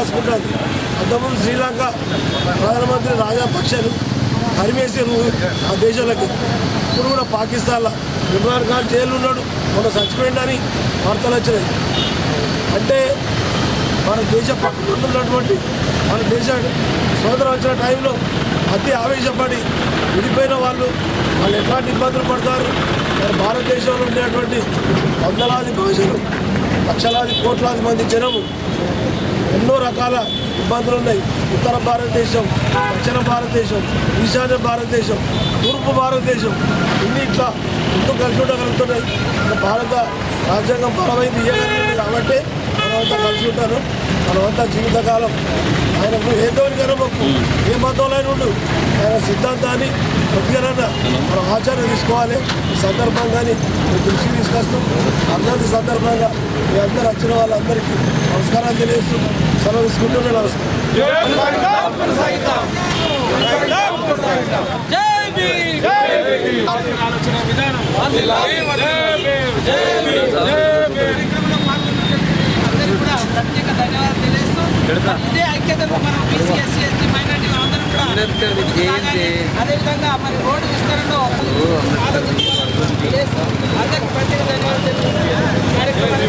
రాసుకుంటుంది అంతకుముందు శ్రీలంక ప్రధానమంత్రి రాజపక్షలు తరిమేసారు ఆ దేశాలకి. ఇప్పుడు కూడా పాకిస్తాన్లో ఇమ్రాన్ ఖాన్ జైలు ఉన్నాడు మొన్న చచ్చిపోయిందని వార్తలు వచ్చినాయి అంటే మన దేశ పక్కన ఉన్నటువంటి మన దేశ సోదరం వచ్చిన టైంలో అతి ఆవేశపడి విడిపోయిన వాళ్ళు వాళ్ళు ఎట్లాంటి ఇబ్బందులు పడతారు? మన భారతదేశంలో ఉండేటువంటి వందలాది భాషలు లక్షలాది కోట్లాది మంది జనము ఎన్నో రకాల ఇబ్బందులు ఉన్నాయి. ఉత్తర భారతదేశం దక్షిణ భారతదేశం ఈశాన్య భారతదేశం తూర్పు భారతదేశం ఇన్ని ఇట్లా ఎందుకు కలిసి ఉండగలుగుతున్నాయి. భారత రాజ్యాంగం బలమైంది ఇవ్వగలిగింది కాబట్టి మనమంతా కలిసి ఉంటారు. మనమంతా జీవితకాలం ఆయనకు ఏ దేవునికైనా మొక్కు ఏ మతంలో అయినా ఉండు. ఆయన సిద్ధాంతాన్ని కొద్దిగానన్నా మనం ఆచారం తీసుకోవాలి. ఈ సందర్భంగాని మీ దృష్టికి తీసుకొస్తాం అందరి సందర్భంగా మీ అందరు వచ్చిన వాళ్ళందరికీ నమస్కారాలు తెలియజేస్తూ సెలవు తీసుకుంటూనే నమస్కారం. ప్రత్యేక ధన్యవాదాలు తెలియజేస్తూ ఇదే ఐక్యతను మనం బీసీఎస్సీ ఎస్టీ మైనార్టీ కూడా సాగాలి. అదేవిధంగా మరి రోడ్డు విస్తరణలో అందరికీ ప్రత్యేక ధన్యవాదాలు తెలియజేస్తూ కార్యక్రమాన్ని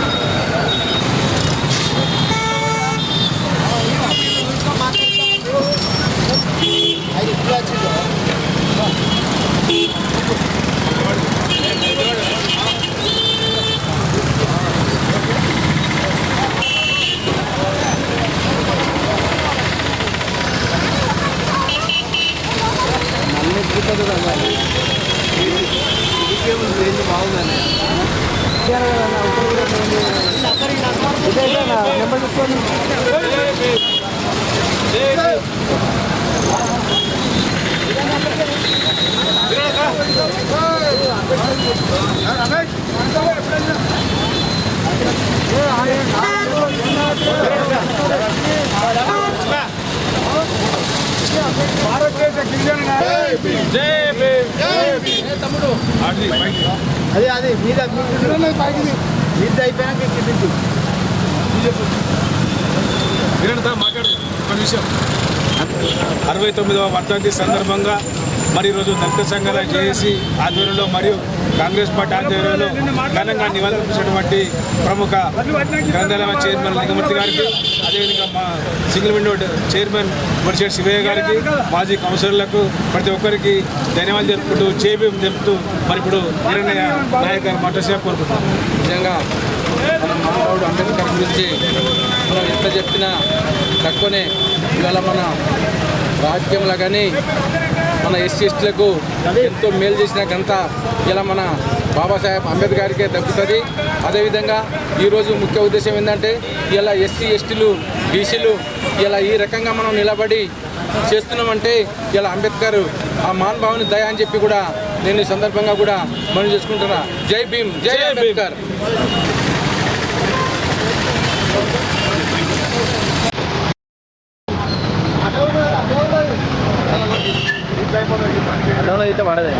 చేస్తున్నాం. జై భీమ్. జై భీమ్. అదే అదే మీద మీద అయిపోయినాక కిందికి మాట్లాడు ఒక విషయం అరవై తొమ్మిదవ వర్ధంతి సందర్భంగా మరి ఈరోజు దళిత సంఘాల జేఏసీ ఆధ్వర్యంలో మరియు కాంగ్రెస్ పార్టీ ఆధ్వర్యంలో ఘనంగా నివాళులర్పించినటువంటి ప్రముఖ గ్రంథాలయ చైర్మన్ లింగమూర్తి గారికి అదేవిధంగా మా single window chairman Bodisetti Sivaiah గారికి మాజీ కౌన్సిలర్లకు ప్రతి ఒక్కరికి ధన్యవాదాలు జరుపుకుంటూ చేబి తెలుపుతూ మరి ఇప్పుడు నిరణయ నాయక్ గారు మాట్లాడే కోరుకుంటున్నాం. నిజంగా మన అంబేద్కర్ గురించి మనం ఎంత చెప్పినా తక్కువనే. ఇవాళ మన రాజకీయంలో కానీ మన ఎస్సీ ఎస్టీలకు ఎంతో మేలు చేసిన ఘనత ఇలా మన బాబాసాహెబ్ అంబేద్కర్ గారికే దక్కుతుంది. అదేవిధంగా ఈరోజు ముఖ్య ఉద్దేశం ఏంటంటే ఇలా ఎస్సీ ఎస్టీలు బీసీలు ఇలా ఈ రకంగా మనం నిలబడి చేస్తున్నామంటే ఇలా అంబేద్కర్ ఆ మహానుభావుని దయ అని చెప్పి కూడా నేను ఈ సందర్భంగా కూడా మనం చేసుకుంటున్నా. జై భీమ్ జై. అంబేద్కర్. అయితే పడదే